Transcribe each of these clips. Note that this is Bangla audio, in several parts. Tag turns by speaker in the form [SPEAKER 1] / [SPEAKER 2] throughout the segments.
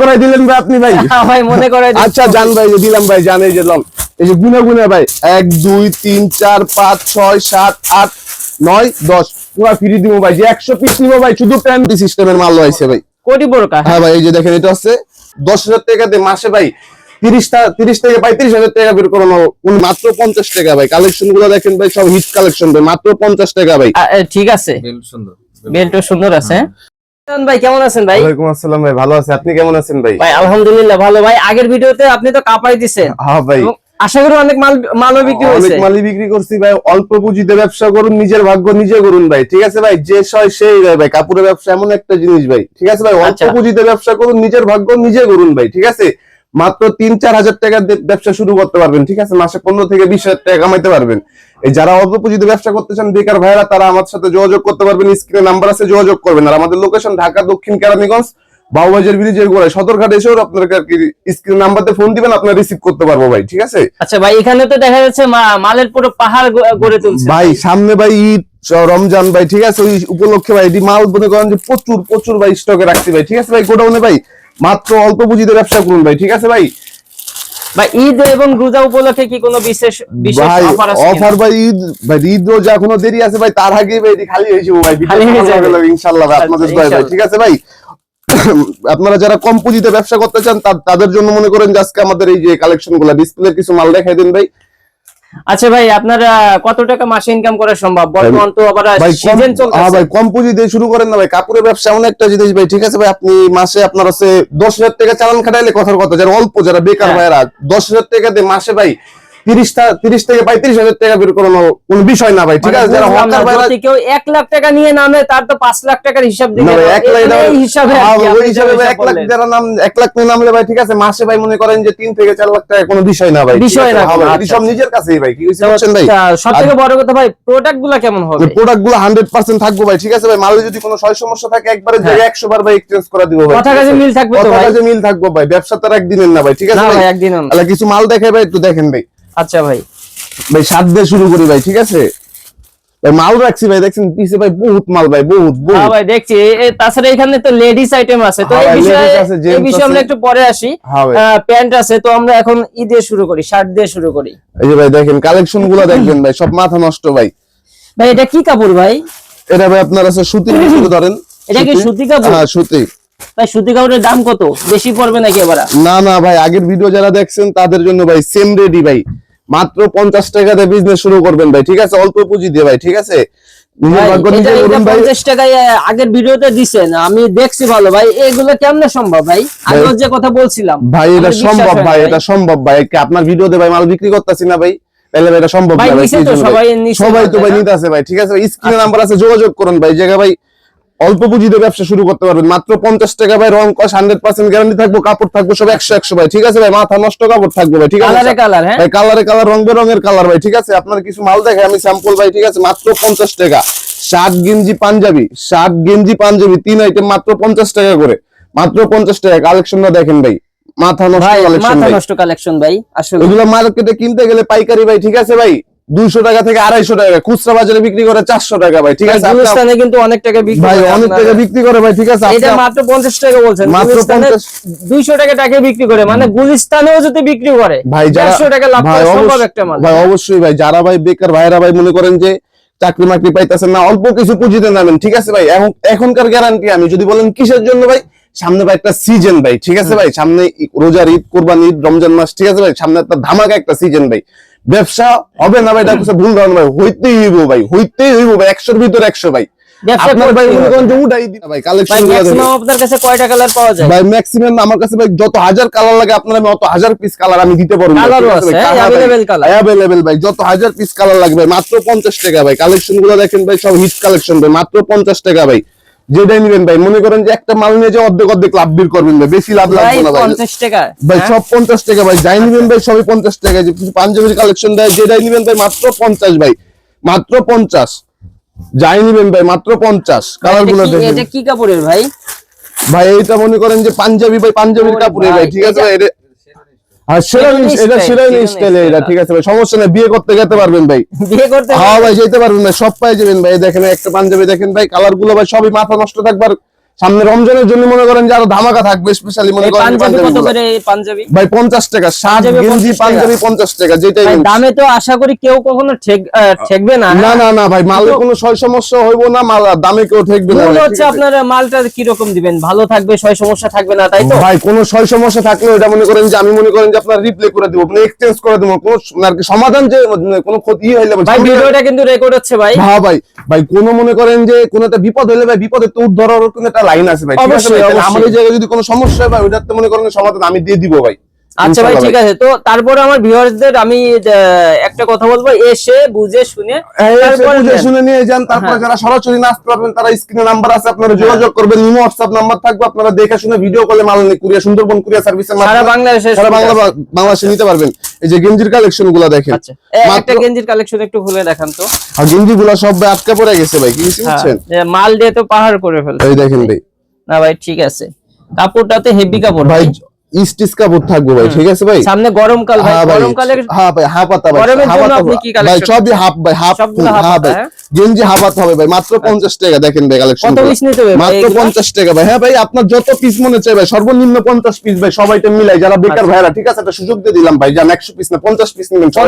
[SPEAKER 1] করাই দিলেন ভাই আপনি ভাই হ্যাঁ মনে করাই আচ্ছা জান ভাই দিলাম ভাই যে এই যে গুনে গুনে ভাই এক দুই তিন চার পাঁচ ছয় সাত আট নয় দশ দিব ভাই যে একশো পিস নিবো ভাই শুধু প্যান্টি সিস্টেমের মাল রয়েছে ভাই কোটি হ্যাঁ ভাই এই যে দেখেন এটা হচ্ছে দশ হাজার টাকাতে মাসে ভাই তিরিশটা তিরিশ থেকে পঁয়ত্রিশ হাজার টাকা বের করানো মাত্র পঞ্চাশ টাকা ভাই কালেকশন গুলো দেখেন ভাই সব হিট কালেকশন ভাই মাত্র পঞ্চাশ টাকা ভাই ঠিক আছে বেল্ট সুন্দর সুন্দর আছে হ্যাঁ। হ্যাঁ পুঁজিতে ব্যবসা করুন নিজের ভাগ্য নিজে করুন ভাই ঠিক আছে ভাই যে সয় সেই ভাই কাপড়ের ব্যবসা এমন একটা জিনিস ভাই ঠিক আছে ভাই অল্প আচ্ছা। পুঁজিতে ব্যবসা করুন নিজের ভাগ্য নিজে করুন ভাই ঠিক আছে মাত্র তিন চার হাজার টাকা ব্যবসা শুরু করতে পারবেন ঠিক আছে মাসে পনেরো থেকে বিশ হাজার টাকা কামাইতে পারবেন এই যারা অল্প পুঁজিতে ব্যবসা করতে চান বেকার ভাইরা তারা আমার সাথে যোগাযোগ করতে পারবেন স্ক্রিনে নাম্বার আছে যোগাযোগ করবেন আর আমাদের লোকেশন ঢাকা দক্ষিণ কারানিগঞ্জ বাউবাজার ব্রিজের গোড়ায় সদরঘাট এসেও আপনার স্ক্রিন নাম্বারতে ফোন দিবেন আপনার রিসিভ করতে পারবো ভাই ঠিক আছে আচ্ছা ভাই এখানে তো দেখা যাচ্ছে মালের পুরো পাহাড় গড়ে তুলছে ভাই সামনে ভাই ঈদ রমজান ভাই ঠিক আছে ওই উপলক্ষে ভাই মাল মনে করেন যে প্রচুর প্রচুর ভাই স্টকে রাখছি ভাই ঠিক আছে ভাই গোডাউনে ভাই মাত্র অল্প পুঁজিতে ব্যবসা করুন ভাই ঠিক আছে ভাই বা ঈদ এবং রোজা উপলক্ষে কি কোনো বিশেষ অফার আছে ঈদ ভাই ঈদ রোজা কোনো দেরি আছে ভাই তার আগে ভাই খালি হয়েছে যাবে ভাই ভাই আপনাদের ঠিক আছে ভাই আপনারা যারা কম পুঁজিতে ব্যবসা করতে চান তাদের জন্য মনে করেন আজকে আমাদের এই যে কালেকশন গুলা ডিসপ্লে কিছু মাল দেখাই দিন ভাই আচ্ছা ভাই আপনার কত টাকা মাসে ইনকাম করা সম্ভব বর্তমান তো আবার সিজন চলছে হ্যাঁ ভাই কম পুঁজি দিয়ে শুরু করেন না ভাই কাপড়ের ব্যবসা এমন একটা জিনিস ভাই ঠিক আছে ভাই আপনি মাসে আপনার হচ্ছে 10000 টাকা চালান খাটাইলে কথার কথা যারা অল্প যারা বেকার হ্যাঁ। ভাইরা 10000 টাকা দিয়ে মাসে ভাই তিরিশটা তিরিশ থেকে পঁয়ত্রিশ হাজার টাকা বের করানো কোন বিষয় না ভাই ঠিক আছে মানে যারা হকার ভাইরা কেউ এক লাখ টাকা নিয়ে নামে তার তো পাঁচ লাখ টাকার হিসাব দিবে এক লাখ হিসাবে হ্যাঁ, এক লাখ যারা নাম এক লাখ নিয়ে নামলে ভাই ঠিক আছে মাসে ভাই মনে করেন যে তিন থেকে চার লাখ টাকা কোনো বিষয় না ভাই বিষয় না সব আচ্ছা, নিজের কাছেই ভাই কি বলছেন ভাই আচ্ছা, সব থেকে বড় কথা ভাই প্রোডাক্ট গুলা কেমন হবে প্রোডাক্ট গুলো হান্ড্রেড পার্সেন্ট থাকবো ভাই ঠিক আছে ভাই মালে যদি কোনো সয় সমস্যা থাকে একবারে জায়গায় হ্যাঁ। একশো বার ভাই এক্সচেঞ্জ করে দিব ভাই কথা কাজে মিল থাকবে কথা কাজে মিল থাকবো ভাই ব্যবসা আর একদিনের না ভাই ঠিক আছে ভাই একদিন কিছু মাল দেখে ভাই একটু দেখেন ভাই আচ্ছা ভাই ভাই সাত দিয়ে শুরু করি ভাই ঠিক আছে মাল রাখছি ভাই দেখছেন পিছে ভাই বহুত মাল ভাই বহুত বহুত হ্যাঁ ভাই দেখছি তাছাড়া এখানে তো লেডিস আইটেম আছে তো হ্যাঁ এই বিষয়ে আমরা একটু পরে আসি প্যান্ট আছে তো আমরা এখন ই দিয়ে শুরু করি শার্ট দিয়ে শুরু করি এই যে ভাই দেখেন কালেকশন গুলো দেখবেন ভাই সব মাথা নষ্ট ভাই ভাই এটা কি কাপড় ভাই এটা ভাই আপনার আছে সুতির ভিতরে ধরেন এটা কি সুতি কাপড় হ্যাঁ সুতি ভাই সুতি কাপড়ের দাম কত বেশি পড়বে নাকি এবার না না ভাই আগের ভিডিও যারা দেখছেন তাদের জন্য ভাই সেম রেডি ভাই মাত্র পঞ্চাশ টাকাতে বিজনেস শুরু করবেন ভাই ঠিক আছে অল্প পুঁজি দিয়ে ভাই ঠিক আছে ভালো ভাই সম্ভব যে কথা বলছিলাম ভাই এটা সম্ভব ভাই এটা সম্ভব আপনার মাল বিক্রি না ভাই তাহলে এটা সম্ভব সবাই তো ভাই ভাই ঠিক আছে নাম্বার আচ্ছা। আছে যোগাযোগ করুন ভাই জায়গা ভাই অল্প পুঁজিতে ব্যবসা শুরু করতে পারবেন মাত্র পঞ্চাশ টাকা ভাই রং কস হান্ড্রেড পার্সেন্ট গ্যারান্টি থাকবো কাপড় থাকবো সব একশো একশো ভাই ঠিক আছে ভাই মাথা নষ্ট কাপড় থাকবো ভাই ঠিক আছে হ্যাঁ? ভাই কালারে কালার রং বেরঙের কালার ভাই ঠিক আছে আপনার কিছু মাল দেখে আমি স্যাম্পল ভাই ঠিক আছে মাত্র পঞ্চাশ টাকা শার্ট গেঞ্জি পাঞ্জাবি শার্ট গেঞ্জি পাঞ্জাবি তিন আইটেম মাত্র পঞ্চাশ টাকা করে মাত্র পঞ্চাশ টাকা কালেকশনটা দেখেন ভাই মাথা নষ্ট কালেকশন ভাই আসলে মার্কেটে কিনতে গেলে পাইকারি ভাই ঠিক আছে ভাই দুইশো টাকা থেকে আড়াইশো টাকা খুচরা বাজারে বিক্রি করে চারশো টাকা ভাই ঠিক আছে কিন্তু অনেক টাকা বিক্রি ভাই অনেক টাকা বিক্রি করে ভাই ঠিক আছে এটা মাত্র পঞ্চাশ টাকা বলছেন মাত্র দুইশো টাকা টাকে বিক্রি করে মানে গুলিস্তানেও যদি বিক্রি করে ভাই চারশো টাকা লাভ ভাই সম্ভব একটা মাল ভাই অবশ্যই ভাই যারা ভাই বেকার ভাইরা ভাই মনে করেন যে চাকরি মাকরি পাইতেছেন না অল্প কিছু পুঁজিতে নামেন ঠিক আছে ভাই এখন এখনকার গ্যারান্টি আমি যদি বলেন কিসের জন্য ভাই সামনে ভাই একটা সিজন ভাই ঠিক আছে ভাই সামনে রোজার ঈদ কোরবান ঈদ রমজান মাস ঠিক আছে ভাই সামনে একটা ধামাকা একটা সিজন ভাই ব্যবসা হবে না ভাই এটা ভুল ধারণা ভাই হইতেই হইব ভাই হইতেই হইব ভাই একশোর ভিতরে একশো ভাই আপনার কাছে কালার পাওয়া যায় ভাই ম্যাক্সিমাম আমার কাছে ভাই যত হাজার কালার লাগে আপনার হাজার পিস কালার আমি দিতে পারবো ভাই যত হাজার পিস কালার লাগবে মাত্র পঞ্চাশ টাকা ভাই কালেকশন গুলো দেখেন ভাই সব হিট কালেকশন মাত্র পঞ্চাশ টাকা ভাই যেটাই নিবেন ভাই মনে করেন যে একটা মাল নিয়ে যে অর্ধেক অর্ধেক লাভ বের করবেন ভাই বেশি লাভ লাগবে না ভাই টাকা ভাই হ্যাঁ? সব পঞ্চাশ টাকা ভাই যাই নেবেন ভাই সবই 50 টাকা কিছু পাঞ্জাবির কালেকশন দেয় যেটাই নিবেন ভাই মাত্র পঞ্চাশ ভাই মাত্র পঞ্চাশ যাই নেবেন ভাই মাত্র পঞ্চাশ কালার গুলো কি কাপড়ের ভাই ভাই এইটা মনে করেন যে পাঞ্জাবি ভাই পাঞ্জাবির কাপড়ের ভাই ঠিক আছে আর এটা এটা ঠিক আছে ভাই সমস্যা বিয়ে করতে যেতে পারবেন ভাই বিয়ে করতে ভাই যেতে পারবেন ভাই সব পাই যাবেন ভাই দেখেন একটা পাঞ্জাবি দেখেন ভাই কালার গুলো ভাই সবই মাথা নষ্ট থাকবার সামনে রমজানের জন্য মনে করেন যে আরো ধামাকা থাকবে স্পেশালি মনে করেন পাঞ্জাবি ভাই 50 টাকা শার্ট গেঞ্জি পাঞ্জাবি 50 টাকা যেটাই দামে তো আশা করি কেউ কখনো ঠেকবে না না হ্যাঁ? না না ভাই মালের কোনো সয় সমস্যা হইব না মাল দামে কেউ ঠেকবে না হচ্ছে আপনার মালটা কি রকম দিবেন ভালো থাকবে সয় সমস্যা থাকবে না তাই তো ভাই কোনো সয় সমস্যা থাকলে এটা মনে করেন যে আমি মনে করেন যে আপনার রিপ্লে করে দেব মানে এক্সচেঞ্জ করে দেব কোনো মানে আর কি সমাধান যে মানে কোনো ক্ষতি হইলে ভাই ভিডিওটা কিন্তু রেকর্ড হচ্ছে ভাই হ্যাঁ ভাই ভাই কোনো মনে করেন যে কোনো একটা বিপদ হইলে ভাই বিপদের তো উদ্ধার কিন্তু একটা লাইন আছে ভাই আমাদের জায়গায় যদি কোনো সমস্যা হয় ভাই ওইটার তো মনে করেন সমাধান আমি দিয়ে দিব ভাই আচ্ছা ভাই ঠিক আছে তো তারপরে আমার ভিউয়ার্সদের আমি একটা কথা বলবো এসে বুঝে শুনে হ্যাঁ, বুঝে শুনে নিয়ে যান তারপরে হ্যাঁ। যারা সরাসরি না আসতে পারবেন তারা স্ক্রিনে নাম্বার আছে আপনারা যোগাযোগ করবেন নিমো WhatsApp নাম্বার থাকবে আপনারা দেখে শুনে ভিডিও কলে মাল নিয়ে কুরিয়া সুন্দরবন কুরিয়া সার্ভিসের মাধ্যমে সারা বাংলাদেশে সারা বাংলা বাংলাদেশে নিতে পারবেন এই যে গেঞ্জির কালেকশনগুলো দেখেন আচ্ছা একটা গেঞ্জির কালেকশন একটু খুলে দেখান তো আর গেঞ্জি সব ভাই আটকে পড়ে গেছে ভাই কি বুঝছেন হ্যাঁ, মাল দিয়ে তো পাহাড় করে ফেলছে এই দেখেন ভাই না ভাই ঠিক আছে কাপড়টাতে হেভি কাপড় ভাই থাকবো ভাই ঠিক আছে ভাই সামনে গরমকাল ভাই গরমকালে হ্যাঁ ভাই হ্যাঁ ভাই সবই হাফ ভাই হাফ হ্যাঁ ভাই হ্যাঁ? গেঞ্জি হবে ভাই মাত্র টাকা দেখেন ভাই কালেকশন মাত্র টাকা ভাই হ্যাঁ ভাই আপনার যত পিস মনে চাই ভাই সর্বনিম্ন পঞ্চাশ পিস ভাই সবাইটা মিলাই যারা বেকার আচ্ছা। ভাইরা ঠিক আছে একটা সুযোগ দিয়ে দিলাম ভাই যান একশো পিস না পঞ্চাশ পিস নেবেন পিস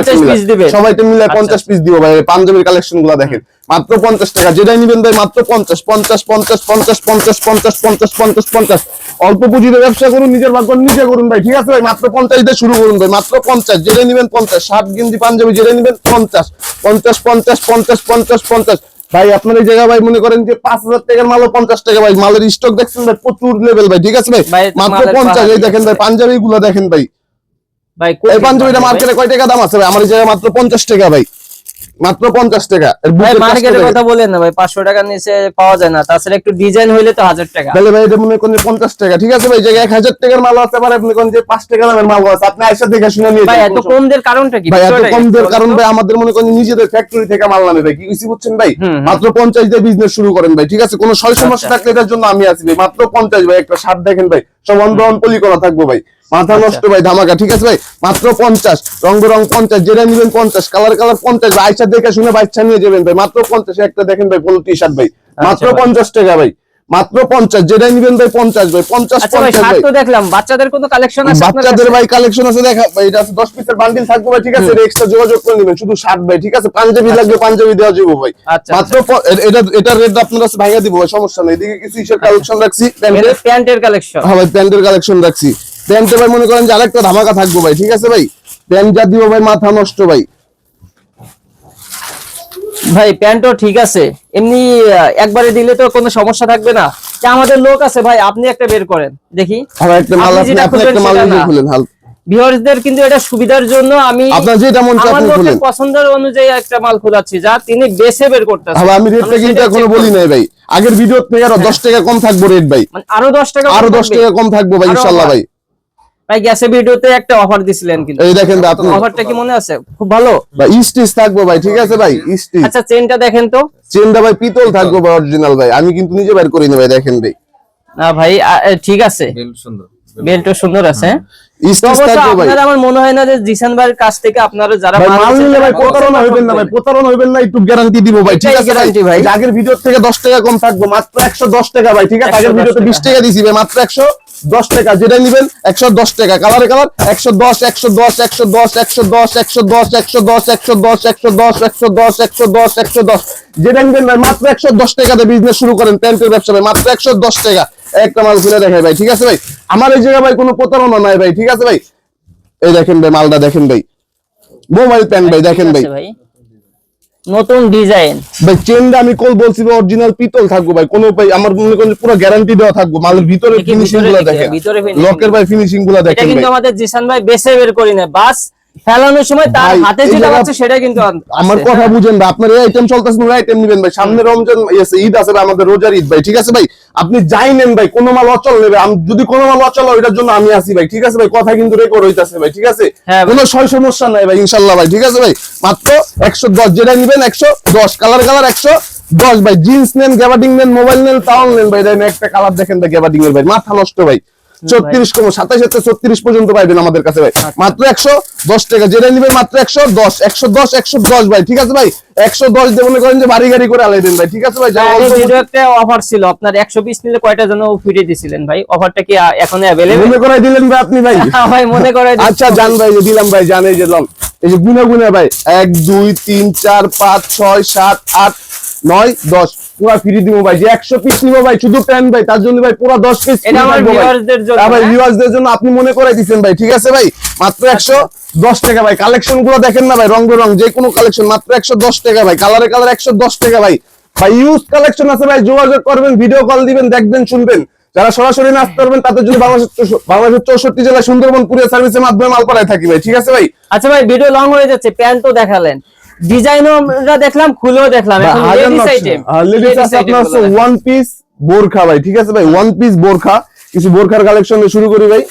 [SPEAKER 1] সবাইটা মিলাই আচ্ছা। পঞ্চাশ পিস দিব ভাই পাঞ্জাবির গুলা দেখেন মাত্র পঞ্চাশ টাকা যেটাই নিবেন ভাই মাত্র পঞ্চাশ পঞ্চাশ পঞ্চাশ পঞ্চাশ পঞ্চাশ পঞ্চাশ পঞ্চাশ পঞ্চাশ পঞ্চাশ অল্প পুঁজিতে ব্যবসা করুন নিজের ভাগ্য নিজে করুন ভাই ঠিক আছে ভাই মাত্র পঞ্চাশ দিয়ে শুরু করুন ভাই মাত্র পঞ্চাশ জেলে নেবেন পঞ্চাশ ষাট গেঞ্জি পাঞ্জাবি জেলে নেবেন পঞ্চাশ পঞ্চাশ পঞ্চাশ পঞ্চাশ পঞ্চাশ পঞ্চাশ ভাই আপনার এই জায়গা ভাই মনে করেন যে পাঁচ হাজার টাকার মালও পঞ্চাশ টাকা ভাই মালের স্টক দেখছেন ভাই প্রচুর লেভেল ভাই ঠিক আছে ভাই মাত্র পঞ্চাশ এই দেখেন ভাই পাঞ্জাবি গুলো দেখেন ভাই ভাই পাঞ্জাবিটা মার্কেটে কয় টাকা দাম আছে ভাই আমার এই জায়গায় মাত্র পঞ্চাশ টাকা ভাই মাত্র পঞ্চাশ টাকা মার্কেটের কথা বলেন না ভাই পাঁচশো টাকার নিচে পাওয়া যায় না তাছাড়া একটু ডিজাইন হইলে তো হাজার টাকা তাহলে ভাই এটা মনে করেন পঞ্চাশ টাকা ঠিক আছে ভাই এক হাজার টাকার মাল আছে পারে আপনি কোন যে পাঁচ টাকা দামের মাল আছে আপনি আসা দেখে শুনে নিয়ে ভাই এত কম দের কারণটা কি ভাই এত কম দের কারণ ভাই আমাদের মনে করেন নিজেদের ফ্যাক্টরি থেকে মাল নামে ভাই কি কিছু বুঝছেন ভাই মাত্র পঞ্চাশ দিয়ে বিজনেস শুরু করেন ভাই ঠিক আছে কোনো আচ্ছা। সমস্যা থাকলে এটার জন্য আমি আসি ভাই মাত্র পঞ্চাশ ভাই একটা সার দেখেন ভাই সব অন্ধ অন্তলি করা থাকবো ভাই মাথা নষ্ট ভাই ধামাকা ঠিক আছে ভাই মাত্র পঞ্চাশ রং রং পঞ্চাশ যেটা নিবেন পঞ্চাশ কালার কালার পঞ্চাশ আইসা দেখে শুনে বাচ্চা নিয়ে যাবেন ভাই মাত্র পঞ্চাশ একটা দেখেন ভাই কোনো টি শার্ট ভাই আচ্ছা মাত্র পঞ্চাশ টাকা ভাই মাত্র পঞ্চাশ যেটা নিবেন ভাই পঞ্চাশ ভাই পঞ্চাশ আচ্ছা দেখলাম বাচ্চাদের কোনো কালেকশন আছে বাচ্চাদের ভাই কালেকশন আছে দেখা ভাই এটা দশ পিসের বান্ডিল থাকবে ভাই ঠিক আছে এক্সট্রা যোগাযোগ করে নেবেন শুধু ষাট ভাই ঠিক আছে পাঞ্জাবি আচ্ছা। লাগবে পাঞ্জাবি দেওয়া যাবো ভাই মাত্র এটা এটা রেট আপনার কাছে ভাঙা দিব সমস্যা নেই এদিকে কিছু ইসের কালেকশন রাখছি প্যান্টের কালেকশন হ্যাঁ ভাই প্যান্টের কালেকশন রাখছি প্যান্টে ভাই মনে করেন যে আরেকটা ধামাকা থাকবো ভাই ঠিক আছে ভাই প্যান্টটা দিব ভাই মাথা নষ্ট ভাই ভাই প্যান্টও ঠিক আছে এমনি একবারে দিলে তো কোনো সমস্যা থাকবে না আমাদের লোক আছে ভাই আপনি একটা বের করেন দেখি একটা মাল আপনি একটা মাল খুলেন হাল ভিউয়ার্সদের কিন্তু এটা সুবিধার জন্য আমি আপনার যেটা মন চায় আপনি খুলেন পছন্দের অনুযায়ী একটা মাল খোলাচ্ছি যা তিনি বেছে বের করতেছেন আর আমি রেটটা কিন্তু এখনো বলি নাই ভাই আগের ভিডিও থেকে আরো 10 হ্যাঁ। টাকা কম থাকবো রেট ভাই মানে আরো 10 টাকা আরো 10 টাকা কম থাকবো ভাই ইনশাআল্লাহ ভাই ভাই গ্যাসে ভিডিওতে একটা অফার দিছিলেন কিন্তু এই দেখেন আপনি অফারটা কি মনে আছে খুব ভালো ভাই স্টিচ থাকবো ভাই ঠিক আছে ভাই স্টিচ আচ্ছা চেনটা দেখেন তো চেনটা ভাই পিতল থাকবো ভাই অরিজিনাল ভাই আমি কিন্তু নিজে বের করি না ভাই দেখেন ভাই না ভাই ঠিক আছে সুন্দর বেল্ট সুন্দর আছে টাকা মাত্র 110 টাকা টাকা দিছি ভাই যেটা মাত্র টাকাতে বিজনেস শুরু করেন প্যান্টের ব্যবসা ভাই মাত্র দশ টাকা একটা মাল খুলে দেখাই ভাই ঠিক আছে ভাই আমার এই জায়গায় ভাই কোনো প্রতারণা নাই ভাই ঠিক আছে ভাই এই দেখেন ভাই মালটা দেখেন ভাই মোবাইল প্যান্ট ভাই দেখেন ভাই নতুন ডিজাইন ভাই চেনটা আমি কল বলছি অরিজিনাল পিতল থাকবো ভাই কোনো ভাই আমার মনে করেন পুরো গ্যারান্টি দেওয়া থাকবো মালের ভিতরে ফিনিশিং গুলো দেখেন লকের ভাই ফিনিশিং গুলো দেখেন এটা কিন্তু আমাদের জিসান ভাই বেসে বের করি না বাস ফেলানোর সময় তার হাতে যেটা আছে সেটা কিন্তু আমার কথা বুঝেন ভাই আপনার এই আইটেম চলতেছে আইটেম নেবেন ভাই সামনে রমজান ঈদ আছে আমাদের রোজার ঈদ ভাই ঠিক আছে ভাই আপনি যাই নেন ভাই কোন মাল অচল নেবে আমি যদি কোন মাল অচল হয় জন্য আমি আসি ভাই ঠিক আছে ভাই কথা কিন্তু রেকর্ড হইতাছে ভাই ঠিক আছে হ্যাঁ কোনো সয় সমস্যা নাই ভাই ইনশাআল্লাহ ভাই ঠিক আছে ভাই মাত্র 110 যেটা নেবেন 110 কালার কালার দশ ভাই জিন্স নেন গ্যাবাডিং নেন মোবাইল নেন টাউন নেন ভাই একটা কালার দেখেন তো গ্যাবাডিং এর ভাই মাথা নষ্ট ভাই সাতাইশ হাজার ছত্রিশ পর্যন্ত আমাদের কাছে ভাই আচ্ছা। মাত্র একশো দশ টাকা যেটা নিবেন মাত্র একশো দশ একশো দশ একশো দশ ভাই ঠিক আছে ভাই একশো দশ দিয়ে মনে করেন যে বাড়ি গাড়ি করে আলাই দেন ঠিক আছে ভাই ভিডিওতে অফার ছিল আপনার একশো পিস নিলে কয়টা জন্য ফিরে দিছিলেন ভাই অফারটা কি এখন অ্যাভেলেবল মনে দিলেন ভাই আপনি ভাই হ্যাঁ ভাই মনে করাই আচ্ছা জান ভাই দিলাম ভাই জানে যে লম এই যে গুনে গুনে ভাই এক দুই তিন চার পাঁচ ছয় সাত আট নয় দশ পুরা ফ্রি দিব ভাই যে 100 পিস নিব ভাই শুধু প্যান ভাই তার জন্য ভাই পুরা 10 পিস এটা আমার ভিউয়ারদের জন্য হ্যাঁ ভাই ভিউয়ারদের হ্যাঁ? জন্য আপনি মনে করাই দিবেন ভাই ঠিক আছে ভাই মাত্র 110 টাকা ভাই কালেকশন গুলো দেখেন না ভাই রং বেরং যে কোনো কালেকশন মাত্র 110 টাকা ভাই কালারে কালার 110 টাকা ভাই ভাই ইউজ কালেকশন আছে ভাই যোগাযোগ করবেন ভিডিও কল দিবেন দেখবেন শুনবেন যারা সরাসরি না আসতে পারবেন তাদের জন্য বাংলাদেশের চৌষট্টি জেলায় সুন্দরবন কুরিয়ার সার্ভিসের মাধ্যমে মাল পাড়ায় থাকি ভাই ঠিক আছে ভাই আচ্ছা ভাই ভিডিও লং হয়ে যাচ্ছে প্যান তো দেখালেন ডিজাইনটা দেখলাম খুলেও দেখলাম লেডিস ওয়ান পিস বোরখা ভাই ঠিক আছে ভাই ওয়ান পিস বোরখা কিছু বোরখার কালেকশন শুরু করি ভাই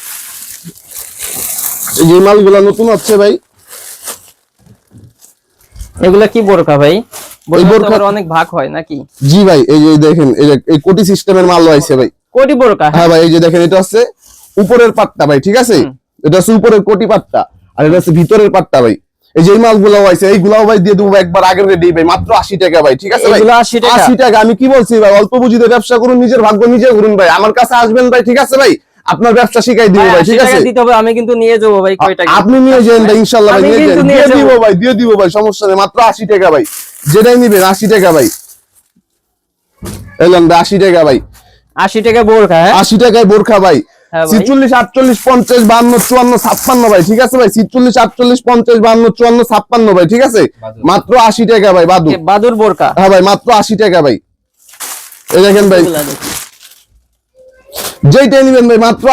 [SPEAKER 1] এই মালগুলো নতুন হচ্ছে ভাই এগুলা কি বোরখা ভাই বোরখার অনেক ভাগ হয় নাকি জি ভাই এই যে দেখেন এই যে এই কোটি সিস্টেমের মাল আইছে ভাই কোটি বোরখা হ্যাঁ।, হ্যাঁ ভাই এই যে দেখেন এটা হচ্ছে উপরের পাটটা ভাই ঠিক আছে এটা হচ্ছে উপরের কোটি পাটটা আর এটা হচ্ছে ভিতরের পাটটা ভাই এই যে মালগুলো হয়েছে এইগুলাও ভাই দিয়ে দেবো একবার আগের রেডি ভাই মাত্র আশি টাকা ভাই ঠিক আছে আশি টাকা আমি কি বলছি ভাই অল্প বুঝিতে ব্যবসা করুন নিজের ভাগ্য নিজে করুন ভাই আমার কাছে আসবেন ভাই ঠিক আছে ভাই আপনার ব্যবসা শিখাই দিব হ্যাঁ, ভাই ঠিক আছে দিতে হবে আমি কিন্তু নিয়ে যাব ভাই কয় টাকা আপনি নিয়ে যান ভাই ইনশাআল্লাহ ভাই নিয়ে দিব ভাই দিয়ে দিব ভাই সমস্যা নেই মাত্র 80 টাকা ভাই যেটাই নেবেন 80 টাকা ভাই এলন 80 টাকা ভাই 80 টাকা বোরখা হ্যাঁ 80 টাকায় বোরখা ভাই হ্যাঁ আটচল্লিশ পঞ্চাশ বান্ন চুয়ান্ন ঠিক আছে ভাই আটচল্লিশ পঞ্চাশ চুয়ান্ন ঠিক আছে মাত্র বাদুর হ্যাঁ ভাই মাত্র দেখেন ভাই নিবেন ভাই মাত্র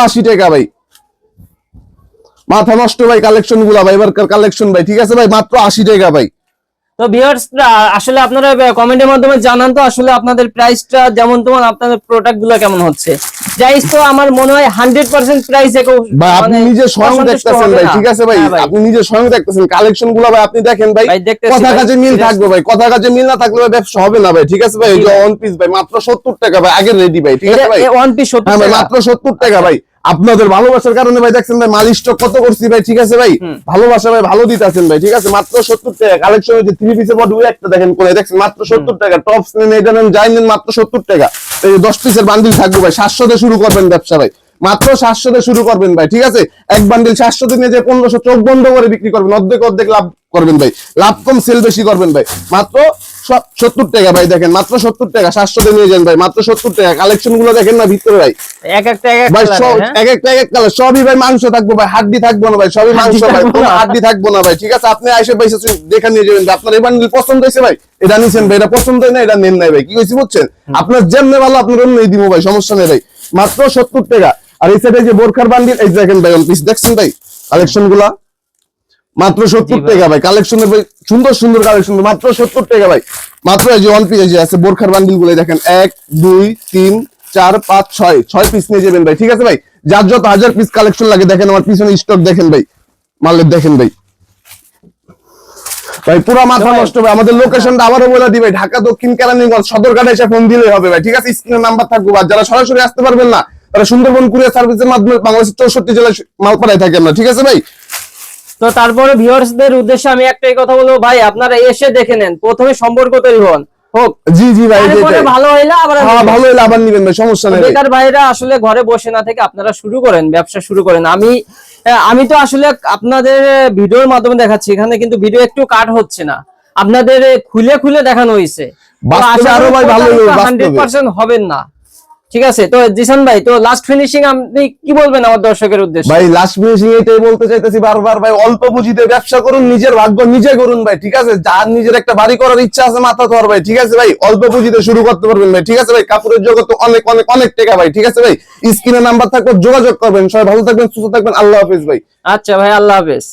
[SPEAKER 1] মাথা নষ্ট ভাই কালেকশন গুলা ভাই কালেকশন ভাই ঠিক আছে ভাই মাত্র আশি টাকা ভাই তো ভিউয়ার্সরা আসলে আপনারা কমেন্টের মাধ্যমে জানান তো আসলে আপনাদের প্রাইসটা যেমন তেমন আপনাদের প্রোডাক্ট গুলো কেমন হচ্ছে প্রাইস তো আমার মনে হয় হান্ড্রেড পার্সেন্ট প্রাইস এক ভাই আপনি নিজে স্বয়ং দেখতেছেন ভাই ঠিক আছে ভাই আপনি নিজে স্বয়ং দেখতেছেন গুলো ভাই আপনি দেখেন ভাই কথা কাছে মিল থাকবে ভাই কথা কাছে মিল না থাকলে ভাই ব্যবসা হবে না ভাই ঠিক আছে ভাই এই যে ওয়ান পিস ভাই মাত্র সত্তর টাকা ভাই আগে রেডি ভাই ঠিক আছে ভাই ওয়ান পিস সত্তর হ্যাঁ টাকা মাত্র সত্তর টাকা ভাই আপনাদের ভালোবাসার কারণে ভাই দেখছেন ভাই মাল স্টক কত করছি ভাই ঠিক আছে ভাই ভালোবাসা ভাই ভালো দিতে আছেন ভাই ঠিক আছে মাত্র সত্তর টাকা কালেকশন হয়েছে থ্রি পিসের বট একটা দেখেন করে দেখছেন মাত্র সত্তর টাকা টপস নেন এটা নেন যাই নেন মাত্র সত্তর টাকা এই দশ পিসের বান্ডিল থাকবে ভাই সাতশোতে শুরু করবেন ব্যবসা ভাই মাত্র সাতশোতে শুরু করবেন ভাই ঠিক আছে এক বান্ডিল সাতশোতে নিয়ে যে পনেরোশো চোখ বন্ধ করে বিক্রি করবেন অর্ধেক অর্ধেক লাভ করবেন ভাই লাভ কম সেল বেশি করবেন ভাই মাত্র সত্তর টাকা ভাই দেখেন মাত্র সত্তর টাকা সাতশোতে নিয়ে যান ভাই মাত্র সত্তর টাকা কালেকশন গুলো দেখেন না ভিতরে ভাই এক একটা এক কালার হ্যাঁ? সবই ভাই মাংস থাকবো ভাই হাড্ডি থাকবো না ভাই সবই মাংস ভাই হাড্ডি থাকবো না ভাই ঠিক আছে আপনি আইসে পাইসে দেখে নিয়ে যাবেন আপনার এবার পছন্দ হয়েছে ভাই এটা নিয়েছেন ভাই এটা পছন্দ হয় না এটা নেন নাই ভাই কি কইছি বুঝছেন আপনার যেমনে ভালো আপনার অন্যই দিব ভাই সমস্যা নেই ভাই মাত্র সত্তর টাকা আর এই সাইডে যে বোরখার বান্ডিল এই দেখেন ভাই পিস দেখছেন ভাই কালেকশন গুলা মাত্র সত্তর টাকা ভাই কালেকশনের ভাই সুন্দর সুন্দর কালেকশন মাত্র সত্তর টাকা ভাই মাত্র এই যে ওয়ান পিস এই যে আছে বোরখার বান্ডিল গুলো দেখেন এক দুই তিন চার পাঁচ ছয় ছয় পিস নিয়ে যাবেন ভাই ঠিক আছে ভাই যার যত হাজার পিস কালেকশন লাগে দেখেন আমার পিছনে স্টক দেখেন ভাই মালের দেখেন ভাই ভাই পুরো মাথা নষ্ট ভাই আমাদের লোকেশনটা আবারও বলে দিবে ঢাকা দক্ষিণ কেরানীগঞ্জ সদরঘাটে এসে ফোন দিলে হবে ভাই ঠিক আছে স্ক্রিনের নাম্বার থাকবো আর যারা সরাসরি আসতে পারবেন না তারা সুন্দরবন কুরিয়ার সার্ভিসের মাধ্যমে বাংলাদেশের চৌষট্টি জেলায় মাল পাঠায় থাকি আমরা ঠিক আছে ভাই তো তারপরে ভিউয়ার্সদের উদ্দেশ্যে আমি একটাই কথা বলবো ভাই আপনারা এসে দেখে নেন প্রথমে সম্পর্ক তৈরি হন হোক জি জি ভাই ভালো হইলো আবার হ্যাঁ, ভালো হইলো আবার নিবেন ভাই সমস্যা নেই বেকার ভাইরা আসলে ঘরে বসে না থেকে আপনারা শুরু করেন ব্যবসা শুরু করেন আমি আমি তো আসলে আপনাদের ভিডিওর মাধ্যমে দেখাচ্ছি এখানে কিন্তু ভিডিও একটু কাট হচ্ছে না আপনাদের খুলে খুলে দেখানো হয়েছে আরো ভাই ভালো 100% হবেন না ঠিক আছে তো জিসান ভাই তো লাস্ট ফিনিশিং আপনি কি বলবেন আমার দর্শকের উদ্দেশ্যে ভাই লাস্ট ফিনিশিং এটাই বলতে চাইতেছি বারবার ভাই অল্প পুঁজিতে ব্যবসা করুন নিজের ভাগ্য নিজে করুন ভাই ঠিক আছে যার নিজের একটা বাড়ি করার ইচ্ছা আছে মাথা ধর ভাই ঠিক আছে ভাই অল্প পুঁজিতে শুরু করতে পারবেন ভাই ঠিক আছে ভাই কাপড়ের জগৎ অনেক অনেক অনেক টাকা ভাই ঠিক আছে ভাই স্ক্রিনে নাম্বার থাকবে যোগাযোগ করবেন সবাই ভালো থাকবেন সুস্থ থাকবেন আল্লাহ হাফেজ ভাই আচ্ছা ভাই আল্লাহ হাফেজ